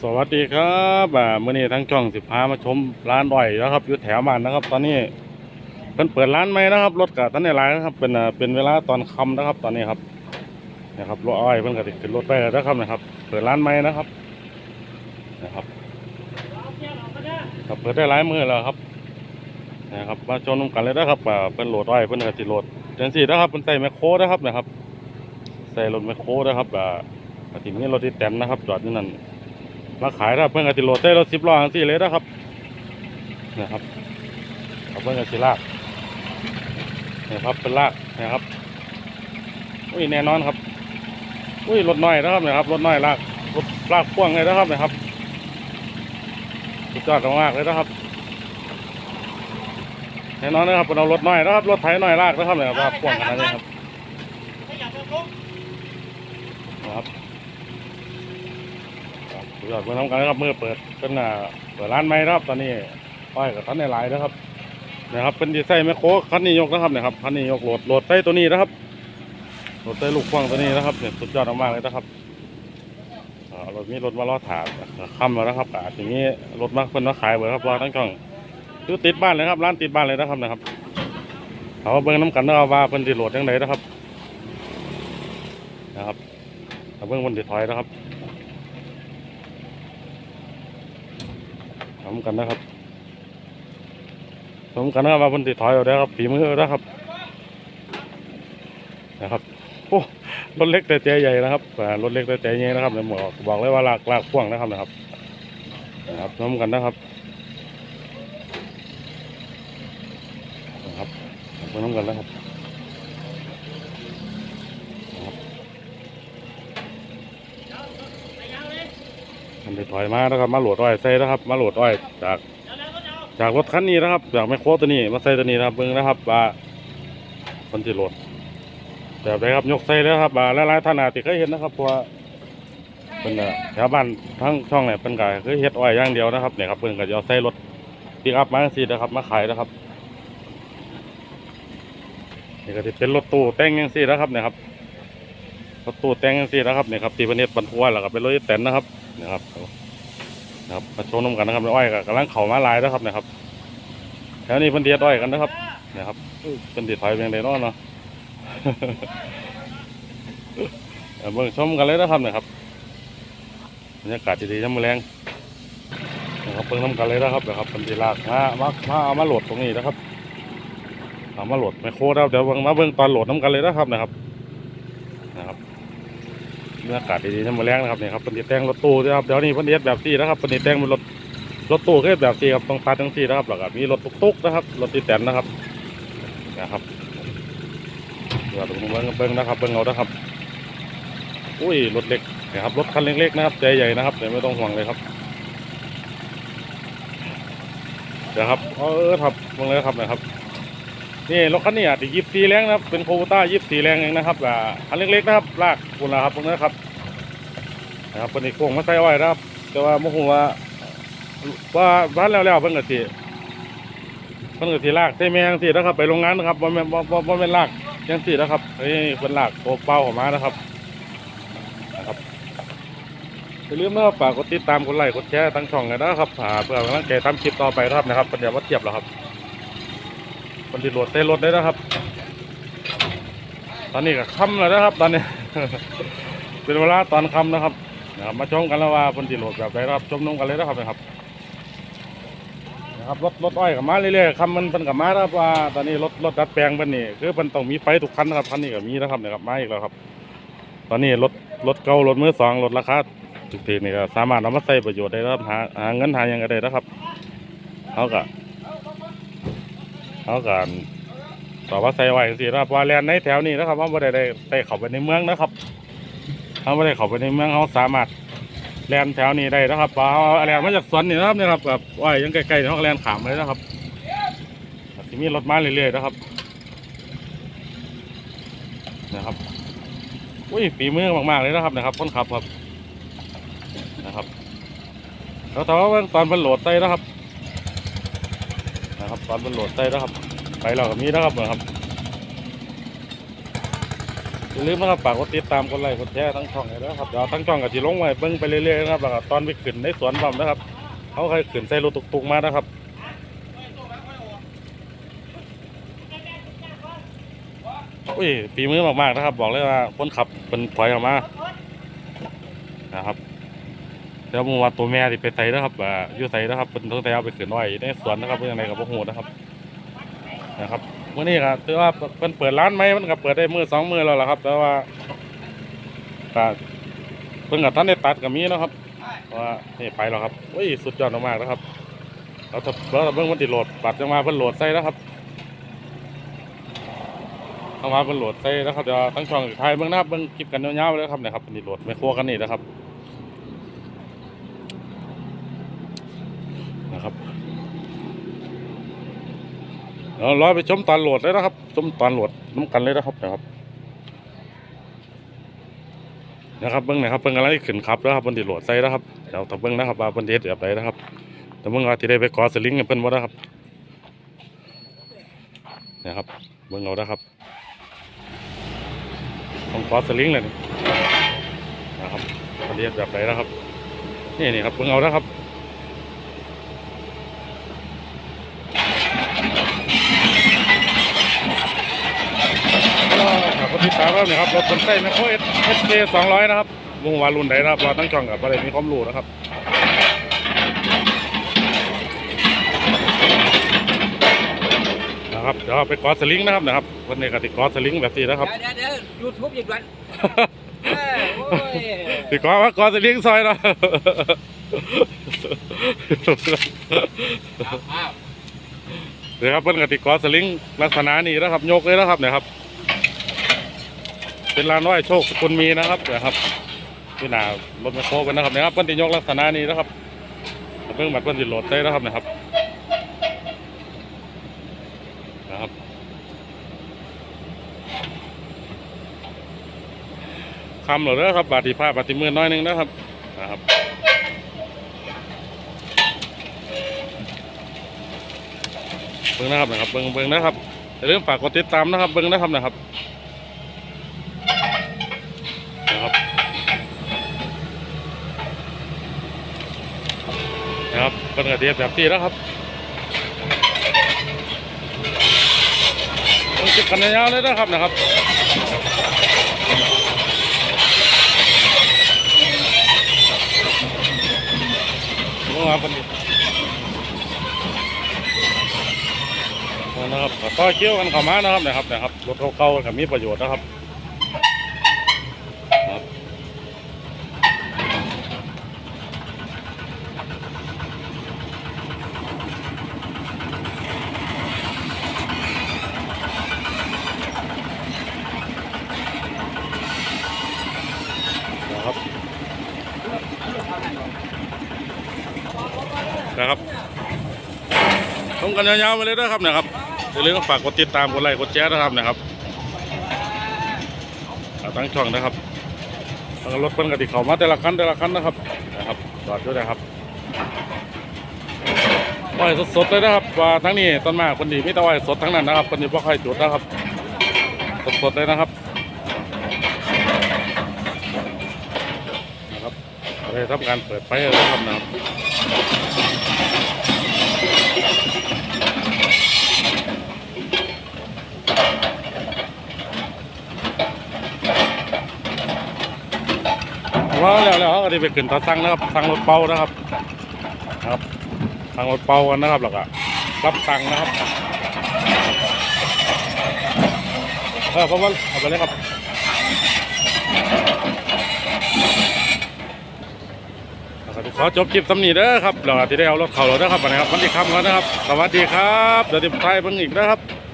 สวัสดีครับอ่ามื่อนี้ทั้งช่องสิบพามาชมร้านด่อยนะครับอยู่แถวบ้านนะครับ ตอนนี้เพิ่นเปิดร้านใหม่นะครับรถกับท่านในร้านนะครับเป็นอ่าเป็นเวลาตอนค่ำนะครับ ตอนนี้ครับนะครับรถอ้อยเพิ่นก็ติดขึ้นรถไปแล้วนะครับนะครับ เปิดร้านใหม่นะครับนะครับครับเปิดได้หลายมือแล้วครับนะครับมาชมนำกันเลยนะครับอ่าเพิ่นโหลดอ้อยเพิ่นก็สิโหลดจังซี่นะครับเพิ่นใส่แมคโครนะครับนะครับ ใส่รถแมคโครนะครับอ่าปฏิมีรถที่เต็มนะครับ จอดอยู่นั่น มาขายนะครับเพื่อนกติโหลดได้รถสิบล้อทั้งสี่เลยนะครับนะครับเอาเพื่อนกติลากนะครับเป็นลากนะครับอุ้ยแน่นอนครับอุ้ยรถน้อยนะครับนะครับรถน้อยลากรถลากพ่วงเลยนะครับนะครับสุดยอดมากๆเลยนะครับแน่นอนนะครับเป็นเอารถน้อยนะครับรถไถน้อยลากนะครับนะครับลากพ่วงขนาดนี้ครับนะครับครับสุด ยอดเมื่อทำกันนะครับเมื่อเปิดเป็นอ่าเปิดร้านใหม่นะครับตอนนี้อ้อยกับท่านในหลายนะครับนะครับเป็นดีไซน์แมคโครคันนี้ยกนะครับนะครับคันนี้ยกโหลดโหลดใส่ตัวนี้นะครับโหลดใส่ลูกพ่วงตัวนี้นะครับเนี่ยสุดยอดมากเลยนะครับรถมีรถมาล้อถาดค่ำแล้วนะครับอาจจะมีรถมาเพิ่นมาขายเบอร์ครับรอทั้งช่องอยู่ติดบ้านเลยครับร้านติดบ้านเลยนะครับนะครับเอามาเบิ่งน้ำกันนะครับว่าเพิ่นสิโหลดยังไงนะครับ นะครับเอาเบิ่งเพิ่นสิถอยนะครับ ทำกันนะครับทำกันนะครับว่าเพิ่นติถอยเอาได้ครับฝีมือเอาได้ครับ นะครับโอ้รถเล็กแต่ใจใหญ่นะครับอ่รถเล็กแต่ใจใหญ่นะครับเดี๋ยวบอกบอกเลยว่าลากลากพ่วงนะครับนะครับนะครับทำกันนะครับนะครับทำกันนะครับนะครับ มันไปถอยมานะครับ มาโหลดอ้อยใส่นะครับ มาโหลดอ้อยจาก จากรถคันนี้นะครับ จากไมโครตัวนี้ มาใส่ตัวนี้นะครับเบิ่งนะครับว่าคนที่โหลดแบบไหนครับยกใส่แล้วครับว่าหลายๆท่านอาจจะเคยเห็นนะครับเพราะว่าเป็นน่ะแถวบ้านทั้งช่องเนี่ยเป็นกายเคยเฮ็ดอ้อยอย่างเดียวนะครับเนี่ยครับเพิ่นก็จะเอาใส่รถปิกอัพมาสินะครับ มาขายนะครับนี่ก็จะเป็นรถตู้แต่งยังสี่นะครับเนี่ยครับรถตู้แต่งยังสี่นะครับเนี่ยครับตีประเนตบรรทุกแล้วก็เป็นรถอีแตนนะครับ นี่ยครับนะครับมาชมน้ำกันนะครับอ้อยก็กำลังเข่ามาลายนะครับนะครับแถวนี้เพิ่นเดียดอ้อยกันนะครับนะครับเพิ่นเดียดถอยเพียงใดนาะเนาะเอาเบิ่งชมกันเลยนะครับนะครับบรรยากาศดีๆยามมื้อแรงนะครับเบิ่งน้ำกันเลยนะครับนะครับเพิ่นสิลากมามามาเอามาโหลดตรงนี้นะครับเอามาโหลดไมโครแล้วเดี๋ยวเบิ่งมาเบิ่งตอนโหลดน้ำกันเลยนะครับนะครับนะครับ บรรยากาศดีๆทั้งหมดแรงนะครับเนี่ยครับเป็นแต่งรถตู้นะครับเดี๋ยวนี้เพิ่นเดแบบสี่นะครับเป็นแต่งเป็นรถรถตู้ก็แบบสี่ครับต้องตัดทั้งสี่นะครับแล้วก็มีรถตุ๊กๆนะครับรถติดแตนนะครับนะครับเดี๋ยวเบิ่งเบิ่งนะครับเบิ่งเอานะครับอุ้ยรถเล็กนะครับรถคันเล็กๆนะครับใจใหญ่นะครับแต่ไม่ต้องห่วงเลยครับเดี๋ยวครับเออครับเบิ่งเลยครับนะครับ นี่รถคันนี้อาจจะยิบสีแรงนะครับ เป็นโคโวต้ายิบสีแรงเองนะครับอ่าคันเล็กๆนะครับลากคุณนะครับตรงนี้ครับนะครับเป็นอีกโค้งมาใส่ไว้นะครับ แต่ว่าโมโหว่าว่าบ้านแล้วๆเพิ่นก็สิเพิ่นก็สิลากใส่แมงสินะครับ ไปโรงงานนะครับบ่แม่นบ่บ่บ่แม่นลากจังซี่นะครับเฮ้เพิ่นลากโตเป้าออกมานะครับนะครับอย่าลืมนะครับฝากกดติดตามกดไลค์กดแชร์ทั้งช่องเลยนะครับเพื่อกำลังใจทำคลิปต่อไปนะครับนะครับเดี๋ยวมาเทียบแล้วครับ คนที่โหลดเต้รถได้แล้วครับ ตอนนี้ก็ค่ำแล้วนะครับ ตอนนี้ เป็นเวลาตอนค่ำนะครับนะครับมาชมกันแล้วว่าเพิ่นสิโหลดแบบไหนครับชมน้กันเลยนะครับนะครับนะครับรถรถอ้อยกับมาเรื่อยๆคำมันเพิ่นกับมานะครับว่าตอนนี้รถรถดัดแปลงเพิ่นนี่คือเพิ่นต้องมีไฟทุกคันนะครับคันนี้ก็มีนะครับนะครับมาอีกแล้วครับ ตอนนี้รถรถเก่ารถมือสองรถราคาถูกๆนี่ก็สามารถเอามาใช้ประโยชน์ได้ครับหาหาเงินหายังก็ได้นะครับเขาก็ เขาก็ต่อว่าใส่ไว้สินะครับว่าแลนในแถวนี้นะครับว่าบ่ได้ได้ได้เข้าไปในเมืองนะครับเขาไม่ได้เข้าไปในเมืองเขาสามารถแลนแถวนี้ได้นะครับเพราเขาแลนมาจากสวนนี่นะครับนี่ครับแบบว่ายังใกล้ๆเขาแลนขามเลยนะครับที่มีรถมาเรื่อยๆนะครับนะครับอุ้ยฝีมือมากๆเลยนะครับนะครับคนขับครับนะครับแล้วแต่ว่าตอนเป็นโหลดใส่นะครับ นะครับตอนเป็นโหลดใส่นะครับ ไปเราก็มีนะครับนะครับอย่าลืมนะครับฝากกดติดตามกดไลค์กดแชร์ทั้งช่องเลยนะครับเดี๋ยวทั้งช่องก็จะลงไว้เบิ่งไปเรื่อยๆนะครับแล้วก็ตอนไปขึ้นในสวนบำนะครับเขาเคยขึ้นใส่รถตุกๆมานะครับอุ้ยฝีมือมากๆนะครับ บอกเลยว่าคนขับเป็นถอยออกมานะครับ ดี๋ยวมึงว่าตัวแม่ที่ไปใส่นะครับอ่าอยู่ใส่นะครับเป็นตั้งแต่เอาไปขึ้นไว้ในสวนนะครับเป็นยังไงกับพวกหูนะครับนะครับมื่อนี้ครับถือว่าเพิ่นเปิดร้านไหมมันก็เปิดได้มือสองมือแล้วล่ะครับ แต่ว่าก็เพิ่นกับท่านได้ตัดกับมีนะครับว่านี่ไปแล้วครับอุ้ยสุดยอดมากๆนะครับเราจะเราเบิ่งมันติดโหลดปัดจะมาเพิ่นโหลดใส่แล้วครับเข้ามาเพิ่นโหลดใส่แล้วครับเดี๋ยวทั้งช่องไทยเบิ่งนะครับเบิ่งคลิปกันยาวๆเลยครับนี่ยครับเพิ่นติโหลดไม่ครัวกันนี่นะครับ เรารอไปชมตอนโหลดเลยนะครับชมตอนโหลดน้ำกันเลยนะครับนะครับนะครับเบิ้งหนะครับเบิ้งอะไรขึ้นครับแล้วครับบิ้งที่โหลดใส่แล้วครับเดี๋ยวถ้าเบิ้งนะครับว่าบิ้งเด็ดแบบไหนนะครับแต่เบิ้งว่าที่ได้ไปกอสลิงกับเพิ่นบ่นะครับนะครับเบิ้งเอานะครับต้องกอสลิงเลยนะครับเพิ่นเด็ดแบบไหนนะครับนี่นี่ครับเบิ้งเอานะครับ ครับคนที่สามครับเนี่ยครับรถคนไส้แมคโครเอสเอสเคสองร้อยนะครับวงวารุ่นใดนะครับเราตั้งช่องกับอะไรมีความรู้นะครับนะครับเดี๋ยวเอาไปกอดสลิงนะครับนะครับวันนี้ก็ติดกอดสลิงแบบนี้นะครับเดี๋ยวเดี๋ยวยูทูบอีกวันเอ้ยโอ้ยติดกอดว่ากอดสลิงซอยนะอ้าวเดี๋ยวครับเพิ่นก็ติดกอดสลิงลักษณะนี้นะครับยกเลยนะครับเนี่ยครับ เป็นลานน้อยโชคสกุลมีนะครับนะครับที่หนารถแมคโครเป็นนะครับนี่ยครับเพิ่นติยกลักษณะนี้นะครับเพิ่งบัดเพิ่นติโหลดใส่นะครับนะครับนะครับคำเหรอเด้อครับบาดทีผ้าบาดทีมือน้อยนึงนะครับนะครับเบิ่งนะครับนะครับเบิ่งเบิ่งนะครับอย่าลืมฝากกดติดตามนะครับเบิ่งนะครับนะครับนะครับ เป็นกระเทียมแบบที่แล้วครับต้องเก็บกันยาวเลยนะครับนะครับลงมาเป็นนะครับต่อเกี่ยวกันเข้ามานะครับนะครับนะครับรถเก่าๆกับมีประโยชน์นะครับ นะครับชมกันยาวๆไปเลยนะครับนะครับอย่าลืมฝากกดติดตามกดไลค์กดแชร์นะครับนะครับตั้งช่องนะครับแล้วรถเพิ่นกติเขามาแต่ละคันแต่ละคันนะครับนะครับจอดด้วยนะครับไหวสดๆเลยนะครับว่าทั้งนี้ต้นม้คนดีไม่ต้องไหวสดทั้งนั้นนะครับคนดีพ่อใครจุดนะครับสดๆเลยนะครับนะครับได้ทำการเปิดไฟแล้วครับนะครับว้าวแล้วแล้วก็ไปขึ้นตาสั่งนะครับสั่งรถเป่านะครับครับสั่งรถเป่ากันนะครับแล้วก็รับตังนะครับเออเพราะว่าเอาไปเลยครับครับขอจบคลิปสำนีเด้อครับเราที่ได้เอารถเข่าเราเด้อครับวันนี้ครับวันที่ค่ำแล้วนะครับ สวัสดีครับเดี๋ยวติดท้ายเพิ่งอีกนะครับ